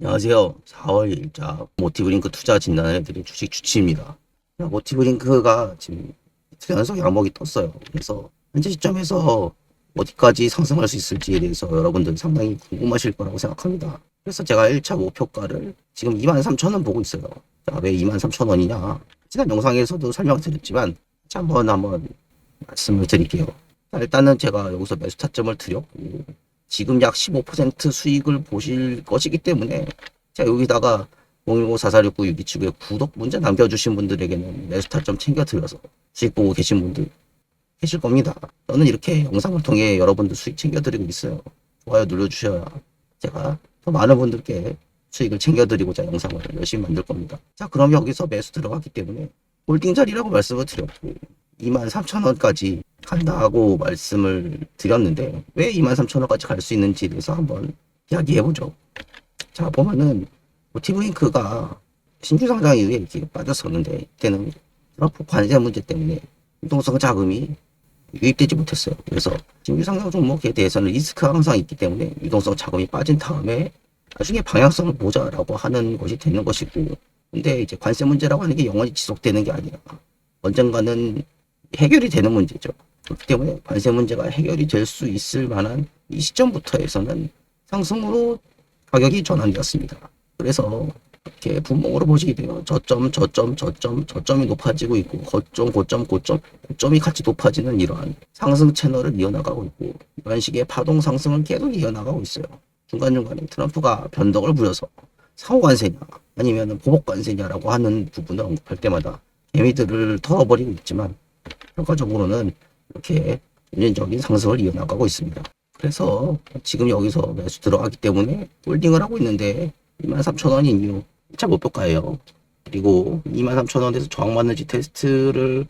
안녕하세요. 4월 1자 모티브링크 투자 진단을 드린 주식 주치입니다. 모티브링크가 지금 이틀 연속 양목이 떴어요. 그래서 현재 시점에서 어디까지 상승할 수 있을지에 대해서 여러분들 상당히 궁금하실 거라고 생각합니다. 그래서 제가 1차 목표가를 지금 23,000원 보고 있어요. 자, 왜 23,000원이냐? 지난 영상에서도 설명드렸지만 한번 한번 말씀을 드릴게요. 자, 일단은 제가 여기서 매수 타점을 드렸고 지금 약 15% 수익을 보실 것이기 때문에 자 여기다가 010-4469 유기축에 구독 문자 남겨주신 분들에게는 매수 타점 챙겨드려서 수익 보고 계신 분들 계실 겁니다. 저는 이렇게 영상을 통해 여러분들 수익 챙겨드리고 있어요. 좋아요 눌러주셔야 제가 더 많은 분들께 수익을 챙겨드리고자 영상을 열심히 만들 겁니다. 자 그럼 여기서 매수 들어갔기 때문에 홀딩 자리라고 말씀을 드렸고 23,000원까지 간다고 말씀을 드렸는데 왜 23,000원까지 갈 수 있는지에 대해서 한번 이야기해보죠. 자 보면은 모티브잉크가 신규 상장 이후에 이렇게 빠졌었는데 이때는 트럼프 관세 문제 때문에 유동성 자금이 유입되지 못했어요. 그래서 신규 상장 종목에 대해서는 리스크가 항상 있기 때문에 유동성 자금이 빠진 다음에 나중에 방향성을 보자라고 하는 것이 되는 것이고 근데 이제 관세 문제라고 하는 게 영원히 지속되는 게 아니라 언젠가는 해결이 되는 문제죠. 그렇기 때문에 관세 문제가 해결이 될 수 있을 만한 이 시점부터 해서는 상승으로 가격이 전환되었습니다. 그래서 이렇게 분봉으로 보시게 돼요. 저점, 저점, 저점, 저점이 높아지고 있고 고점, 고점, 고점, 고점이 같이 높아지는 이러한 상승 채널을 이어나가고 있고 이런 식의 파동 상승을 계속 이어나가고 있어요. 중간중간에 트럼프가 변덕을 부려서 상호 관세냐 아니면 보복 관세냐라고 하는 부분을 언급할 때마다 개미들을 털어버리고 있지만 결과적으로는 이렇게 유전적인 상승을 이어나가고 있습니다. 그래서 지금 여기서 매수 들어가기 때문에 홀딩을 하고 있는데 23,000원인 이유 1차 목표가예요. 그리고 23,000원에서 저항 맞는지 테스트를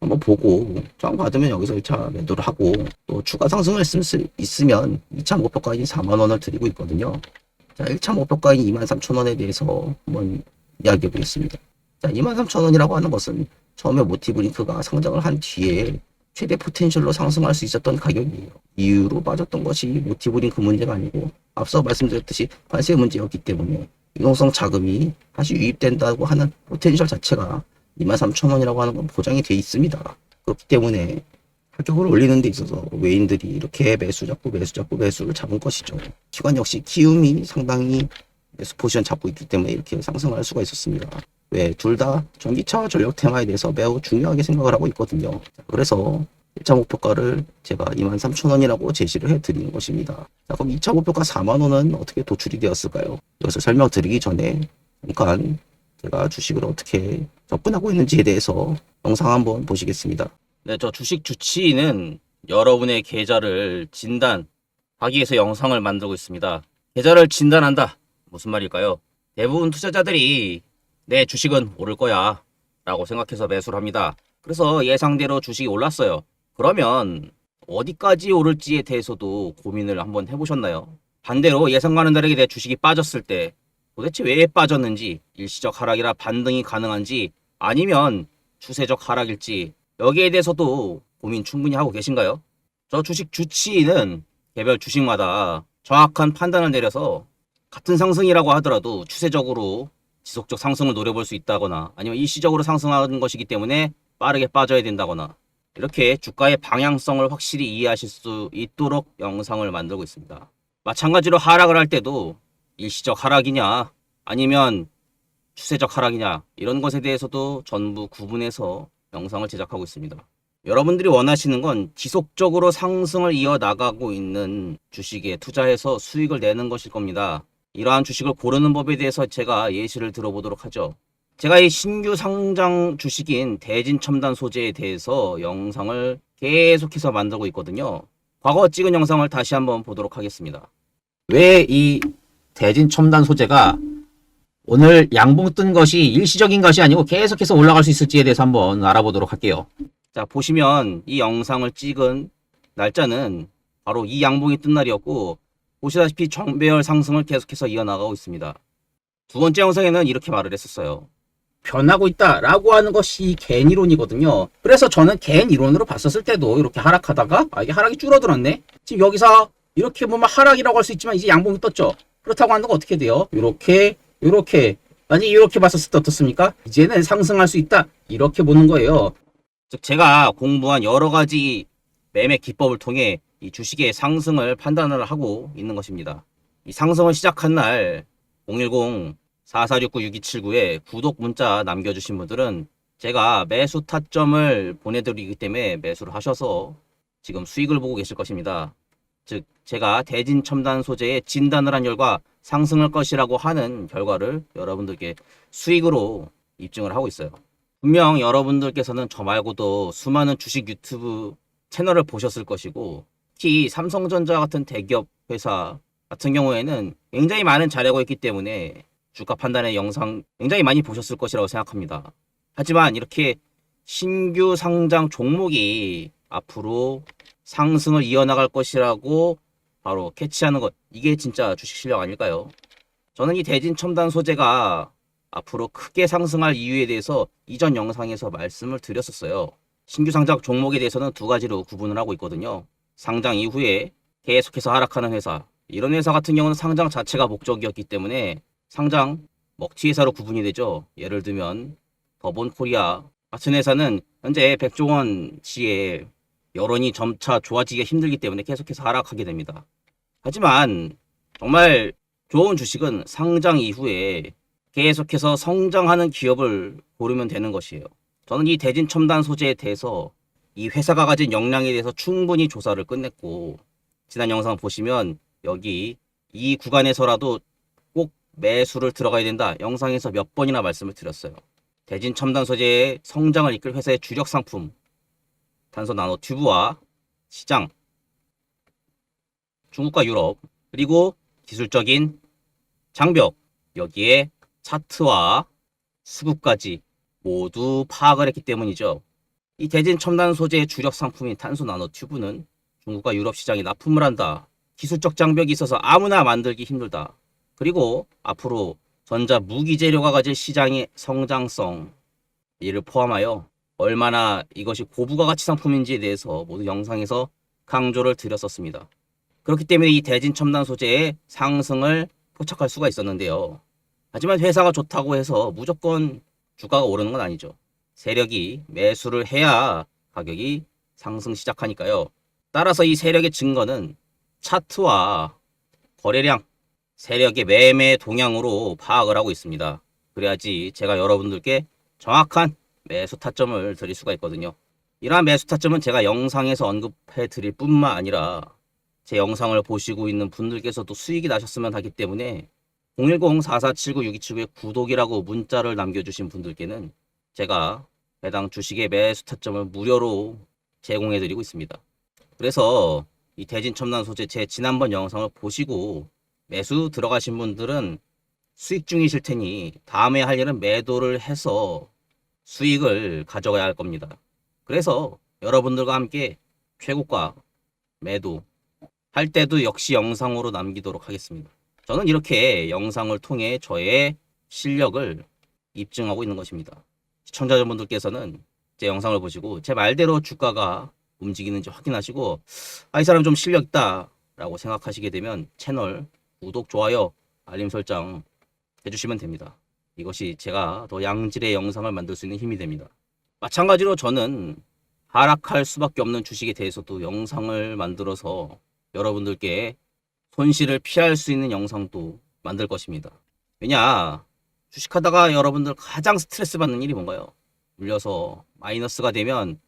한번 보고 저항 받으면 여기서 1차 매도를 하고 또 추가 상승을 있- 있으면 2차 목표가인 4만원을 드리고 있거든요. 자, 1차 목표가인 23,000원에 대해서 한번 이야기해 보겠습니다. 자, 23,000원이라고 하는 것은 처음에 모티브 링크가 상장을 한 뒤에 최대 포텐셜로 상승할 수 있었던 가격이에요. 이유로 빠졌던 것이 모티브 링크 문제가 아니고 앞서 말씀드렸듯이 관세 문제였기 때문에 유동성 자금이 다시 유입된다고 하는 포텐셜 자체가 23,000원이라고 하는 건 보장이 돼 있습니다. 그렇기 때문에 가격을 올리는 데 있어서 외인들이 이렇게 매수 잡고 매수 잡고 매수를 잡은 것이죠. 기관 역시 키움이 상당히 매수 포지션 잡고 있기 때문에 이렇게 상승할 수가 있었습니다. 왜 둘 다 전기차 전력 테마에 대해서 매우 중요하게 생각을 하고 있거든요. 자, 그래서 1차 목표가를 제가 23,000원이라고 제시를 해드리는 것입니다. 자, 그럼 2차 목표가 4만원은 어떻게 도출이 되었을까요? 이것을 설명드리기 전에 잠깐 제가 주식을 어떻게 접근하고 있는지에 대해서 영상 한번 보시겠습니다. 네, 저 주식 주치의는 여러분의 계좌를 진단하기 위해서 영상을 만들고 있습니다. 계좌를 진단한다. 무슨 말일까요? 대부분 투자자들이 내 주식은 오를 거야 라고 생각해서 매수를 합니다. 그래서 예상대로 주식이 올랐어요. 그러면 어디까지 오를지에 대해서도 고민을 한번 해보셨나요? 반대로 예상과는 다르게 내 주식이 빠졌을 때 도대체 왜 빠졌는지 일시적 하락이라 반등이 가능한지 아니면 추세적 하락일지 여기에 대해서도 고민 충분히 하고 계신가요? 저 주식 주치의는 개별 주식마다 정확한 판단을 내려서 같은 상승이라고 하더라도 추세적으로 지속적 상승을 노려볼 수 있다거나 아니면 일시적으로 상승하는 것이기 때문에 빠르게 빠져야 된다거나 이렇게 주가의 방향성을 확실히 이해하실 수 있도록 영상을 만들고 있습니다. 마찬가지로 하락을 할 때도 일시적 하락이냐 아니면 추세적 하락이냐 이런 것에 대해서도 전부 구분해서 영상을 제작하고 있습니다. 여러분들이 원하시는 건 지속적으로 상승을 이어나가고 있는 주식에 투자해서 수익을 내는 것일 겁니다. 이러한 주식을 고르는 법에 대해서 제가 예시를 들어보도록 하죠. 제가 이 신규 상장 주식인 대진 첨단 소재에 대해서 영상을 계속해서 만들고 있거든요. 과거 찍은 영상을 다시 한번 보도록 하겠습니다. 왜 이 대진 첨단 소재가 오늘 양봉 뜬 것이 일시적인 것이 아니고 계속해서 올라갈 수 있을지에 대해서 한번 알아보도록 할게요. 자, 보시면 이 영상을 찍은 날짜는 바로 이 양봉이 뜬 날이었고 보시다시피 정배열 상승을 계속해서 이어나가고 있습니다. 두 번째 영상에는 이렇게 말을 했었어요. 변하고 있다 라고 하는 것이 갠 이론이거든요. 그래서 저는 갠 이론으로 봤었을 때도 이렇게 하락하다가 아 이게 하락이 줄어들었네. 지금 여기서 이렇게 보면 하락이라고 할 수 있지만 이제 양봉이 떴죠. 그렇다고 한다고 어떻게 돼요? 이렇게 이렇게 아니 이렇게 봤었을 때 어떻습니까? 이제는 상승할 수 있다 이렇게 보는 거예요. 즉 제가 공부한 여러 가지 매매 기법을 통해 이 주식의 상승을 판단을 하고 있는 것입니다. 이 상승을 시작한 날 010-4469-6279에 구독 문자 남겨주신 분들은 제가 매수 타점을 보내드리기 때문에 매수를 하셔서 지금 수익을 보고 계실 것입니다. 즉 제가 대진 첨단 소재의 진단을 한 결과 상승할 것이라고 하는 결과를 여러분들께 수익으로 입증을 하고 있어요. 분명 여러분들께서는 저 말고도 수많은 주식 유튜브 채널을 보셨을 것이고 특히 삼성전자 같은 대기업 회사 같은 경우에는 굉장히 많은 자료가 있기 때문에 주가 판단의 영상 굉장히 많이 보셨을 것이라고 생각합니다. 하지만 이렇게 신규 상장 종목이 앞으로 상승을 이어나갈 것이라고 바로 캐치하는 것 이게 진짜 주식 실력 아닐까요? 저는 이 대진 첨단 소재가 앞으로 크게 상승할 이유에 대해서 이전 영상에서 말씀을 드렸었어요. 신규 상장 종목에 대해서는 두 가지로 구분을 하고 있거든요. 상장 이후에 계속해서 하락하는 회사. 이런 회사 같은 경우는 상장 자체가 목적이었기 때문에 상장 먹튀 회사로 구분이 되죠. 예를 들면 더본 코리아 같은 회사는 현재 백종원 씨의 여론이 점차 좋아지기가 힘들기 때문에 계속해서 하락하게 됩니다. 하지만 정말 좋은 주식은 상장 이후에 계속해서 성장하는 기업을 고르면 되는 것이에요. 저는 이 대진 첨단 소재에 대해서 이 회사가 가진 역량에 대해서 충분히 조사를 끝냈고 지난 영상 보시면 여기 이 구간에서라도 꼭 매수를 들어가야 된다 영상에서 몇 번이나 말씀을 드렸어요. 대진 첨단 소재의 성장을 이끌 회사의 주력 상품 탄소 나노 튜브와 시장 중국과 유럽 그리고 기술적인 장벽 여기에 차트와 수급까지 모두 파악을 했기 때문이죠. 이 대진 첨단 소재의 주력 상품인 탄소 나노 튜브는 중국과 유럽 시장에 납품을 한다. 기술적 장벽이 있어서 아무나 만들기 힘들다. 그리고 앞으로 전자 무기 재료가 가질 시장의 성장성 이를 포함하여 얼마나 이것이 고부가 가치 상품인지에 대해서 모두 영상에서 강조를 드렸었습니다. 그렇기 때문에 이 대진 첨단 소재의 상승을 포착할 수가 있었는데요. 하지만 회사가 좋다고 해서 무조건 주가가 오르는 건 아니죠. 세력이 매수를 해야 가격이 상승 시작하니까요. 따라서 이 세력의 증거는 차트와 거래량, 세력의 매매 동향으로 파악을 하고 있습니다. 그래야지 제가 여러분들께 정확한 매수 타점을 드릴 수가 있거든요. 이러한 매수 타점은 제가 영상에서 언급해 드릴 뿐만 아니라 제 영상을 보시고 있는 분들께서도 수익이 나셨으면 하기 때문에 010-4479-6279에 구독이라고 문자를 남겨주신 분들께는 제가 해당 주식의 매수 타점을 무료로 제공해 드리고 있습니다. 그래서 이 대진 첨단 소재 제 지난번 영상을 보시고 매수 들어가신 분들은 수익 중이실 테니 다음에 할 일은 매도를 해서 수익을 가져가야 할 겁니다. 그래서 여러분들과 함께 최고가 매도 할 때도 역시 영상으로 남기도록 하겠습니다. 저는 이렇게 영상을 통해 저의 실력을 입증하고 있는 것입니다. 시청자분들께서는 제 영상을 보시고 제 말대로 주가가 움직이는지 확인하시고 아 이 사람 좀 실력 있다 라고 생각하시게 되면 채널 구독, 좋아요, 알림 설정 해주시면 됩니다. 이것이 제가 더 양질의 영상을 만들 수 있는 힘이 됩니다. 마찬가지로 저는 하락할 수밖에 없는 주식에 대해서도 영상을 만들어서 여러분들께 손실을 피할 수 있는 영상도 만들 것입니다. 왜냐, 주식하다가 여러분들 가장 스트레스 받는 일이 뭔가요? 물려서 마이너스가 되면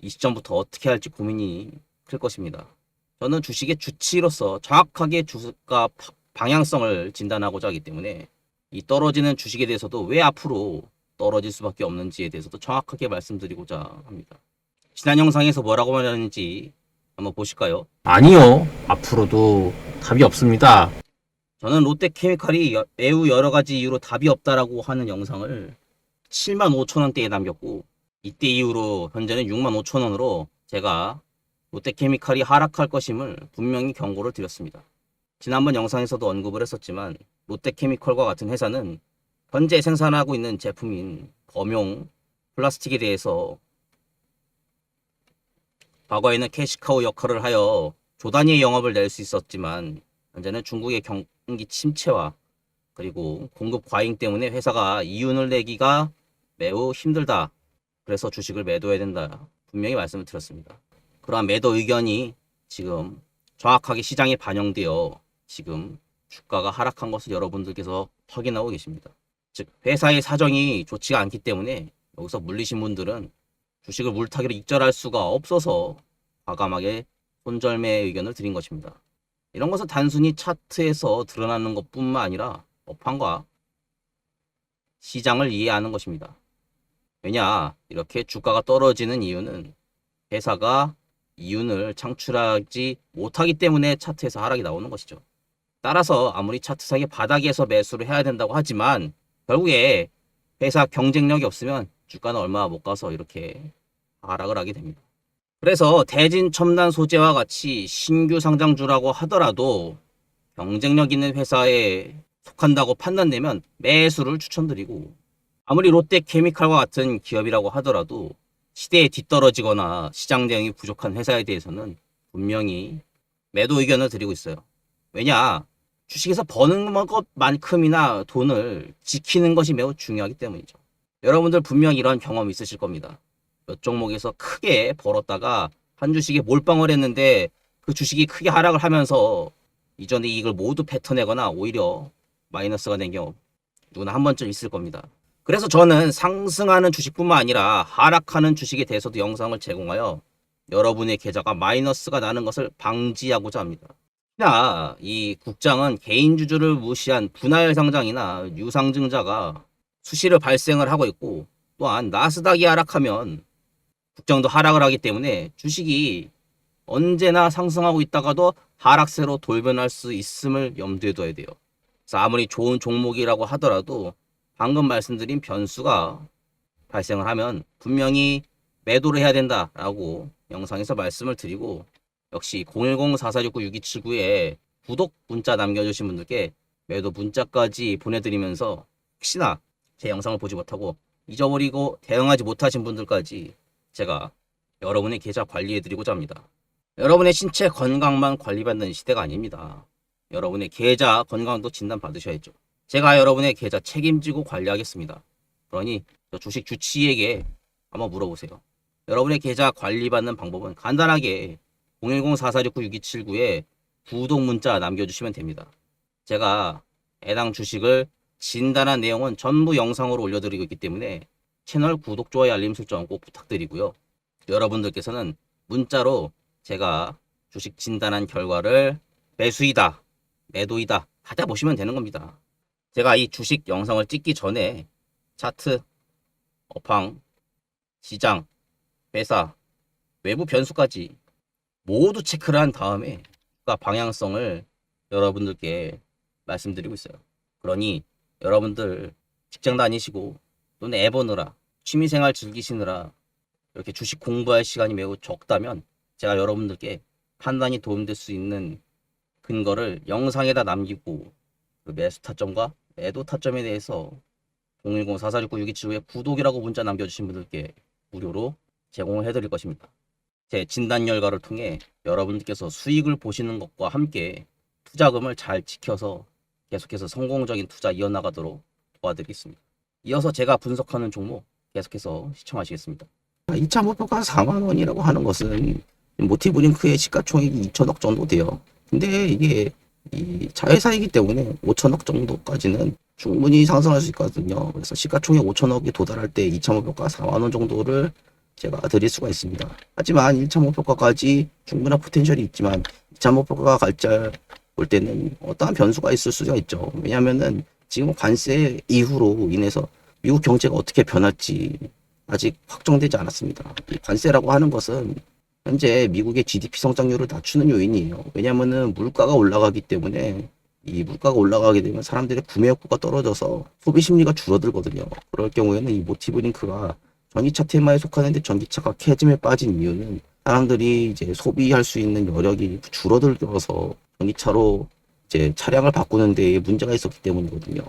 이 시점부터 어떻게 할지 고민이 클 것입니다. 저는 주식의 주치로서 정확하게 주가 파- 방향성을 진단하고자 하기 때문에 이 떨어지는 주식에 대해서도 왜 앞으로 떨어질 수밖에 없는지에 대해서도 정확하게 말씀드리고자 합니다. 지난 영상에서 뭐라고 말하는지 한번 보실까요? 아니요. 앞으로도 답이 없습니다. 저는 롯데케미칼이 여- 매우 여러 가지 이유로 답이 없다라고 하는 영상을 7만 5천 원대에 남겼고 이때 이후로 현재는 6만 5천 원으로 제가 롯데케미칼이 하락할 것임을 분명히 경고를 드렸습니다. 지난번 영상에서도 언급을 했었지만 롯데케미칼과 같은 회사는 현재 생산하고 있는 제품인 범용 플라스틱에 대해서 과거에는 캐시카우 역할을 하여 조단위의 영업을 낼 수 있었지만 현재는 중국의 경- 경기 침체와 그리고 공급 과잉 때문에 회사가 이윤을 내기가 매우 힘들다. 그래서 주식을 매도해야 된다. 분명히 말씀을 드렸습니다. 그러한 매도 의견이 지금 정확하게 시장에 반영되어 지금 주가가 하락한 것을 여러분들께서 확인하고 계십니다. 즉 회사의 사정이 좋지가 않기 때문에 여기서 물리신 분들은 주식을 물타기로 익절할 수가 없어서 과감하게 손절매 의견을 드린 것입니다. 이런 것은 단순히 차트에서 드러나는 것뿐만 아니라 업황과 시장을 이해하는 것입니다. 왜냐 이렇게 주가가 떨어지는 이유는 회사가 이윤을 창출하지 못하기 때문에 차트에서 하락이 나오는 것이죠. 따라서 아무리 차트상의 바닥에서 매수를 해야 된다고 하지만 결국에 회사 경쟁력이 없으면 주가는 얼마 못 가서 이렇게 하락을 하게 됩니다. 그래서 대진 첨단 소재와 같이 신규 상장주라고 하더라도 경쟁력 있는 회사에 속한다고 판단되면 매수를 추천드리고 아무리 롯데 케미칼과 같은 기업이라고 하더라도 시대에 뒤떨어지거나 시장 대응이 부족한 회사에 대해서는 분명히 매도 의견을 드리고 있어요. 왜냐? 주식에서 버는 것만큼이나 돈을 지키는 것이 매우 중요하기 때문이죠. 여러분들 분명 이런 경험 있으실 겁니다. 몇 종목에서 크게 벌었다가 한 주식에 몰빵을 했는데 그 주식이 크게 하락을 하면서 이전에 이익을 모두 뱉어내거나 오히려 마이너스가 된 경우 누구나 한 번쯤 있을 겁니다. 그래서 저는 상승하는 주식뿐만 아니라 하락하는 주식에 대해서도 영상을 제공하여 여러분의 계좌가 마이너스가 나는 것을 방지하고자 합니다. 특히나 이 국장은 개인 주주를 무시한 분할 상장이나 유상증자가 수시로 발생을 하고 있고 또한 나스닥이 하락하면 국장도 하락을 하기 때문에 주식이 언제나 상승하고 있다가도 하락세로 돌변할 수 있음을 염두에 둬야 돼요. 그래서 아무리 좋은 종목이라고 하더라도 방금 말씀드린 변수가 발생을 하면 분명히 매도를 해야 된다라고 영상에서 말씀을 드리고 역시 010-4469-6279에 구독 문자 남겨주신 분들께 매도 문자까지 보내드리면서 혹시나 제 영상을 보지 못하고 잊어버리고 대응하지 못하신 분들까지 제가 여러분의 계좌 관리해드리고자 합니다. 여러분의 신체 건강만 관리받는 시대가 아닙니다. 여러분의 계좌 건강도 진단 받으셔야죠. 제가 여러분의 계좌 책임지고 관리하겠습니다. 그러니 저 주식 주치의에게 한번 물어보세요. 여러분의 계좌 관리받는 방법은 간단하게 010-4469-6279에 구독 문자 남겨주시면 됩니다. 제가 해당 주식을 진단한 내용은 전부 영상으로 올려드리고 있기 때문에 채널 구독, 좋아요, 알림 설정 꼭 부탁드리고요. 여러분들께서는 문자로 제가 주식 진단한 결과를 매수이다, 매도이다 받아보시면 되는 겁니다. 제가 이 주식 영상을 찍기 전에 차트, 업황, 시장, 회사, 외부 변수까지 모두 체크를 한 다음에 주가 방향성을 여러분들께 말씀드리고 있어요. 그러니 여러분들 직장 다니시고 또는 애 보느라 취미생활 즐기시느라 이렇게 주식 공부할 시간이 매우 적다면 제가 여러분들께 판단이 도움될 수 있는 근거를 영상에다 남기고 그 매수 타점과 매도 타점에 대해서 010-4469-6275에 구독이라고 문자 남겨주신 분들께 무료로 제공을 해드릴 것입니다. 제 진단 결과를 통해 여러분들께서 수익을 보시는 것과 함께 투자금을 잘 지켜서 계속해서 성공적인 투자 이어나가도록 도와드리겠습니다. 이어서 제가 분석하는 종목 계속해서 시청하시겠습니다. 2차 목표가 4만 원이라고 하는 것은 모티브 링크의 시가총액이 2천억 정도 돼요. 근데 이게 이 자회사이기 때문에 5천억 정도까지는 충분히 상승할 수 있거든요. 그래서 시가총액 5천억이 도달할 때 2차 목표가 4만 원 정도를 제가 드릴 수가 있습니다. 하지만 1차 목표가까지 충분한 포텐셜이 있지만 2차 목표가 갈자 볼 때는 어떠한 변수가 있을 수가 있죠. 왜냐하면은 지금 관세 이후로 인해서 미국 경제가 어떻게 변할지 아직 확정되지 않았습니다. 이 관세라고 하는 것은 현재 미국의 GDP 성장률을 낮추는 요인이에요. 왜냐하면은 물가가 올라가기 때문에 이 물가가 올라가게 되면 사람들의 구매 욕구가 떨어져서 소비 심리가 줄어들거든요. 그럴 경우에는 이 모티브 링크가 전기차 테마에 속하는데 전기차가 캐즘에 빠진 이유는 사람들이 이제 소비할 수 있는 여력이 줄어들어서 전기차로 이제 차량을 바꾸는 데 문제가 있었기 때문이거든요.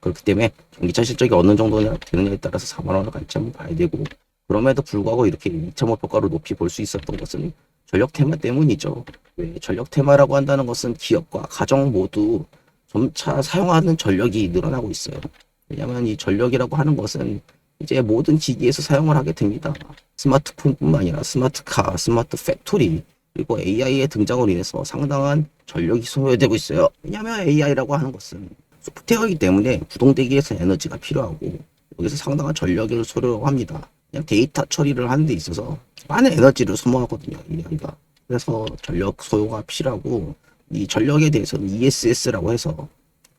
그렇기 때문에 전기차 실적이 어느 정도냐 되느냐에 따라서 4만 원을 같이 한번 봐야 되고 그럼에도 불구하고 이렇게 2차 목표가로 높이 볼 수 있었던 것은 전력 테마 때문이죠. 왜 전력 테마라고 한다는 것은 기업과 가정 모두 점차 사용하는 전력이 늘어나고 있어요. 왜냐하면 이 전력이라고 하는 것은 이제 모든 기기에서 사용을 하게 됩니다. 스마트폰뿐만 아니라 스마트카, 스마트 팩토리 그리고 AI의 등장으로 인해서 상당한 전력이 소요되고 있어요. 왜냐하면 AI라고 하는 것은 소프트웨어이기 때문에 구동되기 위해서 에너지가 필요하고 여기서 상당한 전력을 소요합니다. 그냥 데이터 처리를 하는 데 있어서 많은 에너지를 소모하거든요. AI가. 그래서 전력 소요가 필요하고 이 전력에 대해서는 ESS라고 해서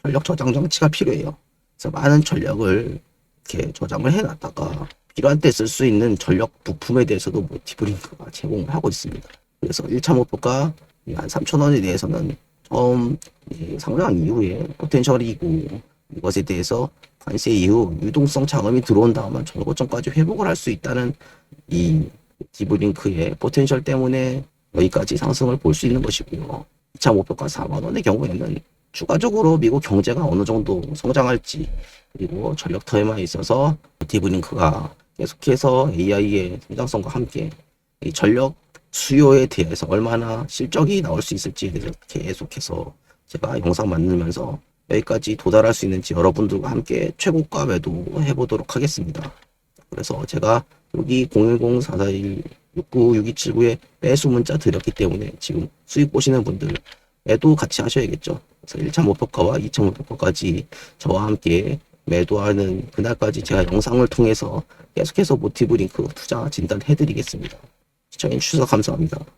전력 저장 장치가 필요해요. 그래서 많은 전력을 이렇게 저장을 해놨다가 필요한 때 쓸 수 있는 전력 부품에 대해서도 모티브링크가 제공을 하고 있습니다. 그래서 1차 목표가 한 3,000원에 대해서는 처 음이 상장 이후에 포텐셜이고 이것에 대해서 관세 이후 유동성 자금이 들어온 다음은 저고점까지 회복을 할 수 있다는 이 디브링크의 포텐셜 때문에 여기까지 상승을 볼 수 있는 것이고요. 2차 목표가 4만 원의 경우에는 추가적으로 미국 경제가 어느 정도 성장할지 그리고 전력 터에만 있어서 디브링크가 계속해서 AI의 성장성과 함께 이 전력 수요에 대해서 얼마나 실적이 나올 수 있을지에 대해서 계속해서 제가 영상 만들면서 여기까지 도달할 수 있는지 여러분들과 함께 최고가 매도 해 보도록 하겠습니다. 그래서 제가 여기 010-441-696279에 매수 문자 드렸기 때문에 지금 수익 보시는 분들 매도 같이 하셔야겠죠. 그래서 1차 목표가와 2차 목표가까지 저와 함께 매도하는 그날까지 제가 영상을 통해서 계속해서 모티브 링크 투자 진단 해드리겠습니다. 시청해주셔서 감사합니다.